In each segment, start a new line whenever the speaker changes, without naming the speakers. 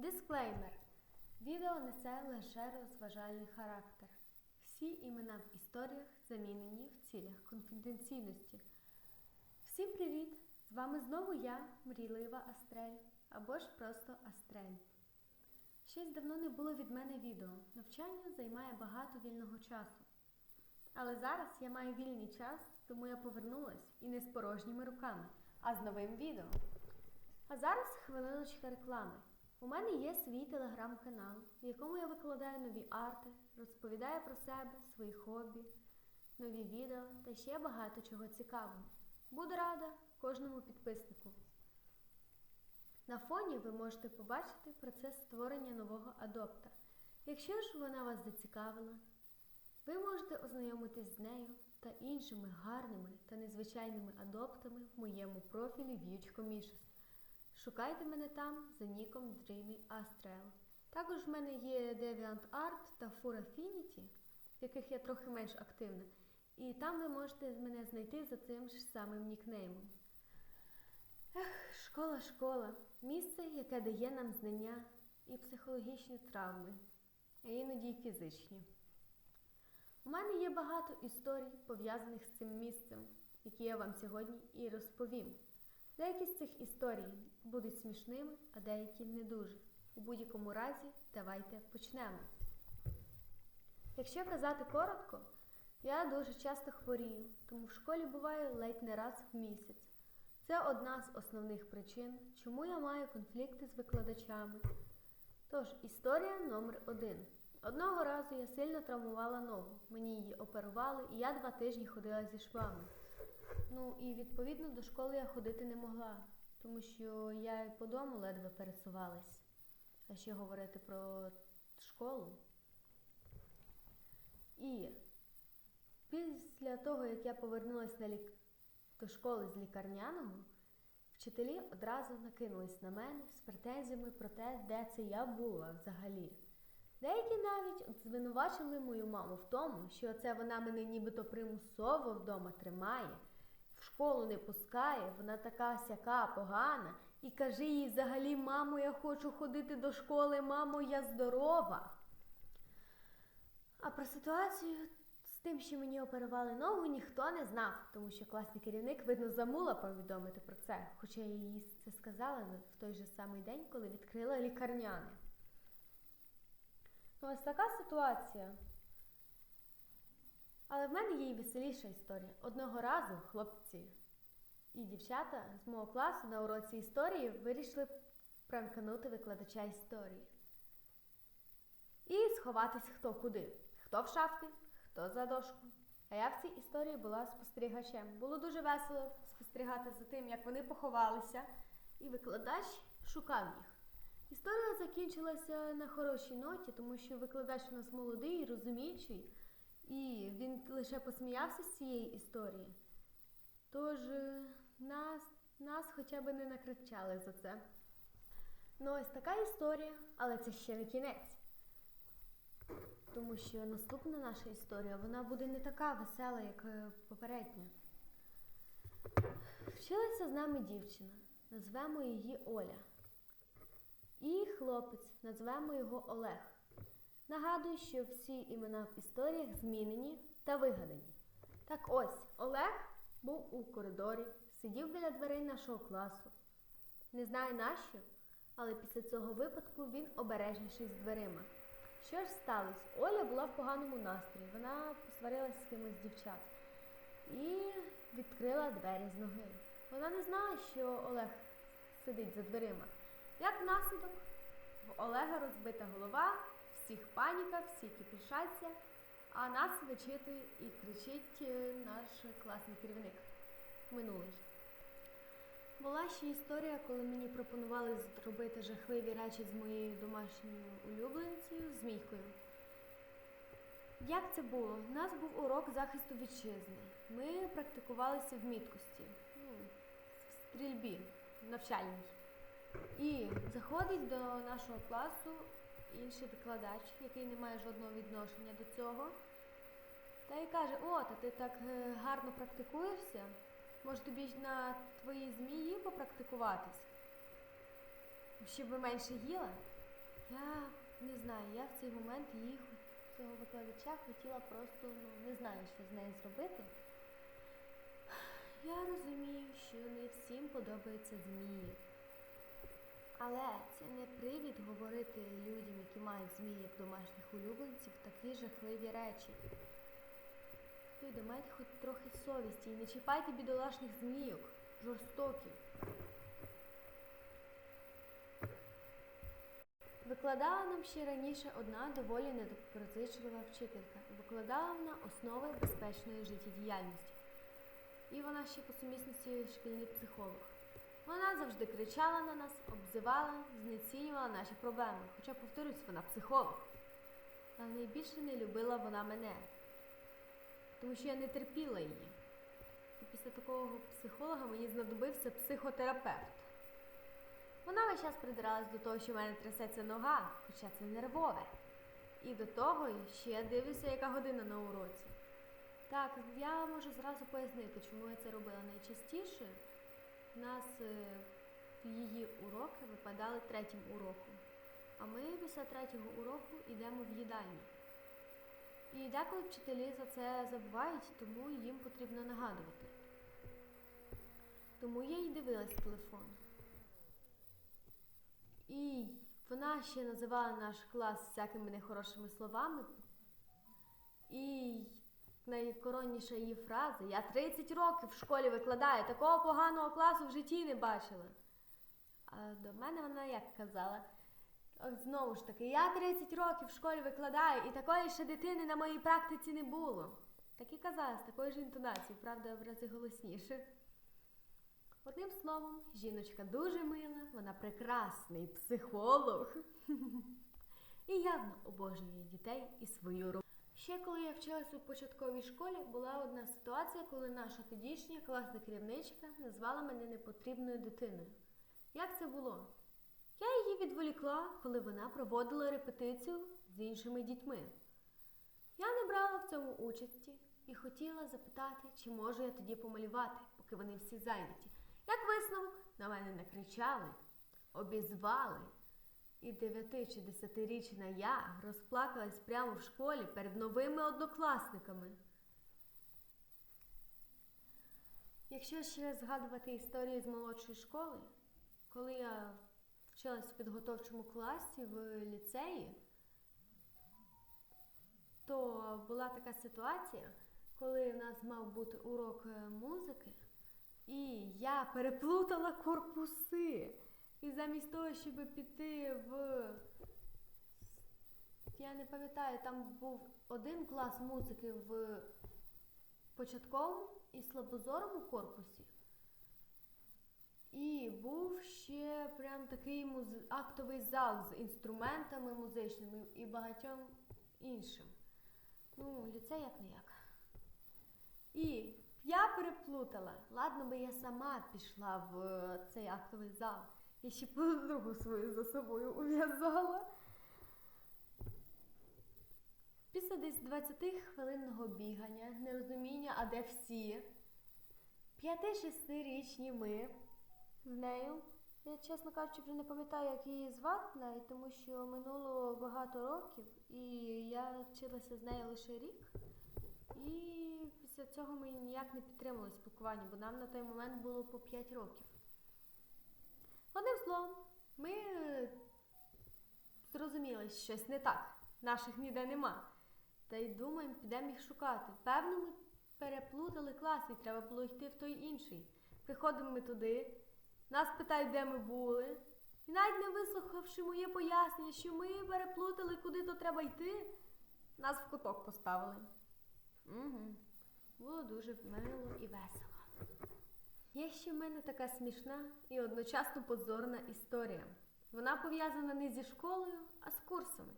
Дисклеймер. Відео несе лише розважальний характер. Всі імена в історіях замінені в цілях конфіденційності. Всім привіт! З вами знову я, мрійлива Астрель, або ж просто Астрель. Щось давно не було від мене відео. Навчання займає багато вільного часу. Але зараз я маю вільний час, тому я повернулась і не з порожніми руками, а з новим відео. А зараз хвилиночка реклами. У мене є свій телеграм-канал, в якому я викладаю нові арти, розповідаю про себе, свої хобі, нові відео та ще багато чого цікавого. Буду рада кожному підписнику. На фоні ви можете побачити процес створення нового адопта. Якщо ж вона вас зацікавила, ви можете ознайомитись з нею та іншими гарними та незвичайними адоптами в моєму профілі В'ючко Мішес. Шукайте мене там за ніком Dreamy Astral. Також в мене є DeviantArt та Furaffinity, в яких я трохи менш активна. І там ви можете мене знайти за цим ж самим нікнеймом. Ех, школа, школа. Місце, яке дає нам знання і психологічні травми, а іноді й фізичні. У мене є багато історій, пов'язаних з цим місцем, які я вам сьогодні і розповім. Деякі з цих історій будуть смішними, а деякі не дуже. У будь-якому разі, давайте почнемо. Якщо казати коротко, я дуже часто хворію, тому в школі буваю ледь не раз в місяць. Це одна з основних причин, чому я маю конфлікти з викладачами. Тож, історія номер один. Одного разу я сильно травмувала ногу. Мені її оперували, і я два тижні ходила зі швами. Ну і відповідно до школи я ходити не могла, тому що я і по дому ледве пересувалась. А ще говорити про школу. І після того, як я повернулася лік... до школи з лікарняного, вчителі одразу накинулись на мене з претензіями про те, де це я була взагалі. Деякі навіть звинувачили мою маму в тому, що це вона мене нібито примусово вдома тримає, в школу не пускає, вона така сяка погана, і каже їй взагалі, мамо, я хочу ходити до школи, мамо, я здорова. А про ситуацію з тим, що мені оперували ногу, ніхто не знав, тому що класний керівник, видно, замула повідомити про це, хоча я їй це сказала в той же самий день, коли відкрила лікарняне. Ну, ось така ситуація. Але в мене є й веселіша історія. Одного разу хлопці і дівчата з мого класу на уроці історії вирішили пранканути викладача історії. І сховатись хто куди. Хто в шафки, хто за дошку. А я в цій історії була спостерігачем. Було дуже весело спостерігати за тим, як вони поховалися, і викладач шукав їх. Історія закінчилася на хорошій ноті, тому що викладач у нас молодий, розуміючий, і він лише посміявся з цієї історії. Тож е, нас, нас хоча б не накричали за це. Ну, ось така історія, але це ще не кінець. Тому що наступна наша історія вона буде не така весела, як е, попередня. Вчилася з нами дівчина, назвемо її Оля. І хлопець, назвемо його Олег. Нагадую, що всі імена в історіях змінені та вигадані. Так ось, Олег був у коридорі, сидів біля дверей нашого класу. Не знаю нащо, але після цього випадку він обережніший з дверима. Що ж сталося? Оля була в поганому настрої. Вона посварилася з кимось з дівчат і відкрила двері з ноги. Вона не знала, що Олег сидить за дверима. Як наслідок, в Олега розбита голова, всіх паніка, всі кипішаться, а нас вичитує і кричить е, наш класний керівник минулий. Була ще історія, коли мені пропонували зробити жахливі речі з моєю домашньою улюбленцею Змійкою. Як це було? У нас був урок захисту вітчизни. Ми практикувалися в міткості, ну, в стрільбі навчальній. І заходить до нашого класу інший викладач, який не має жодного відношення до цього. Та й каже: О, та ти так е, гарно практикуєшся. Може тобі на твоїй змії попрактикуватись? Щоб менше їла? Я не знаю, я в цей момент її цього викладача хотіла просто ну, не знаю, що з нею зробити. Я розумію, що не всім подобаються змії. Але це не привід говорити людям, які мають змії як домашніх улюбленців, такі жахливі речі. Люди, майте хоч трохи совісті і не чіпайте бідолашних змійок, жорстокі. Викладала нам ще раніше одна доволі недоброзичлива вчителька. Викладала вона основи безпечної життєдіяльності. І вона ще по сумісності шкільний психолог. Вона завжди кричала на нас, обзивала, знецінювала наші проблеми. Хоча, повторюсь, вона психолог. Але найбільше не любила вона мене, тому що я не терпіла її. І після такого психолога мені знадобився психотерапевт. Вона весь час придиралась до того, що в мене трясеться нога, хоча це нервове. І до того ще я дивлюся, яка година на уроці. Так, я можу зразу пояснити, чому я це робила найчастіше. У нас е, її уроки випадали третім уроком. А ми після третього уроку йдемо в їдальню. І деколи вчителі за це забувають, тому їм потрібно нагадувати. Тому я й дивилась телефон. І вона ще називала наш клас всякими нехорошими словами. І найкоронніша її фраза Я 30 років в школі викладаю, такого поганого класу в житті не бачила. А до мене вона як казала. От знову ж таки, я 30 років в школі викладаю, і такої ще дитини на моїй практиці не було. Так і казала з такою ж інтонацією, правда, в рази голосніше. Одним словом, жіночка дуже мила, вона прекрасний психолог. І явно обожнює дітей і свою роботу. Ще коли я вчилася у початковій школі, була одна ситуація, коли наша тодішня класна керівничка назвала мене непотрібною дитиною. Як це було? Я її відволікла, коли вона проводила репетицію з іншими дітьми. Я не брала в цьому участі і хотіла запитати, чи можу я тоді помалювати, поки вони всі зайняті. Як висновок, на мене накричали, обізвали. І дев'яти чи десятирічна я розплакалась прямо в школі перед новими однокласниками. Якщо ще згадувати історії з молодшої школи, коли я вчилась в підготовчому класі в ліцеї, то була така ситуація, коли в нас мав бути урок музики, і я переплутала корпуси. І замість того, щоб піти в. Я не пам'ятаю, там був один клас музики в початковому і слабозорому корпусі. І був ще прям такий муз... актовий зал з інструментами музичними і багатьом іншим. Ну, ліцей як не як. І я переплутала. Ладно би я сама пішла в е, цей актовий зал. Я ще подругу свою за собою ув'язала. Після десь 20-хвилинного бігання, нерозуміння, а де всі, 5-6-річні ми з нею. Я, чесно кажучи, вже не пам'ятаю, як її звати навіть, тому що минуло багато років, і я вчилася з нею лише рік. І після цього ми ніяк не підтримували спілкування, бо нам на той момент було по 5 років. Одним словом, ми е, зрозуміли, що щось не так. Наших ніде нема. Та й думаємо, підемо їх шукати. Певно, ми переплутали клас і треба було йти в той інший. Приходимо ми туди, нас питають, де ми були. І навіть не вислухавши моє пояснення, що ми переплутали, куди то треба йти, нас в куток поставили. Угу. Було дуже мило і весело. Є ще в мене така смішна і одночасно позорна історія. Вона пов'язана не зі школою, а з курсами.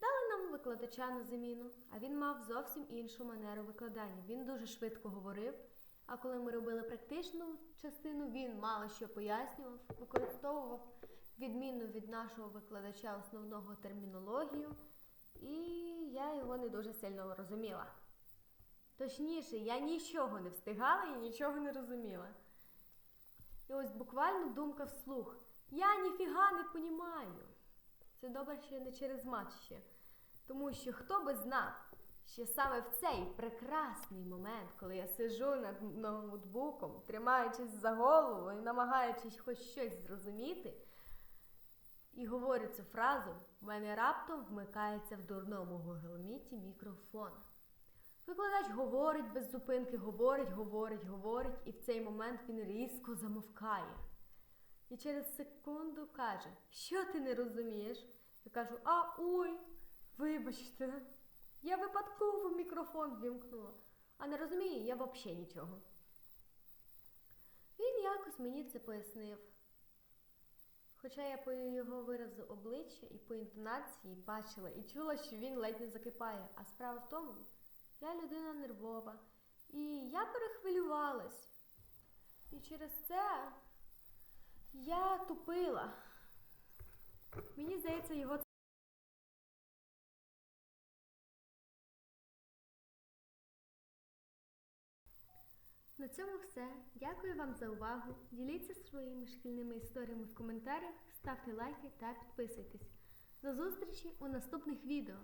Дали нам викладача на заміну, а він мав зовсім іншу манеру викладання. Він дуже швидко говорив, а коли ми робили практичну частину, він мало що пояснював, використовував відмінну від нашого викладача основного термінологію, і я його не дуже сильно розуміла. Точніше, я нічого не встигала і нічого не розуміла. І ось буквально думка вслух. Я ніфіга не понімаю. Це добре, що не через матч ще. Тому що хто би знав, що саме в цей прекрасний момент, коли я сижу над ноутбуком, тримаючись за голову і намагаючись хоч щось зрозуміти, і говорю цю фразу, в мене раптом вмикається в дурному Meet мікрофон. Викладач говорить без зупинки, говорить, говорить, говорить, і в цей момент він різко замовкає. І через секунду каже, що ти не розумієш? Я кажу, а ой, вибачте, я випадково мікрофон вімкнула, а не розумію я взагалі нічого. Він якось мені це пояснив. Хоча я по його виразу обличчя і по інтонації бачила і чула, що він ледь не закипає. А справа в тому, я людина нервова, і я перехвилювалась. І через це я тупила. Мені здається, його це. На цьому все. Дякую вам за увагу. Діліться своїми шкільними історіями в коментарях, ставте лайки та підписуйтесь. До зустрічі у наступних відео.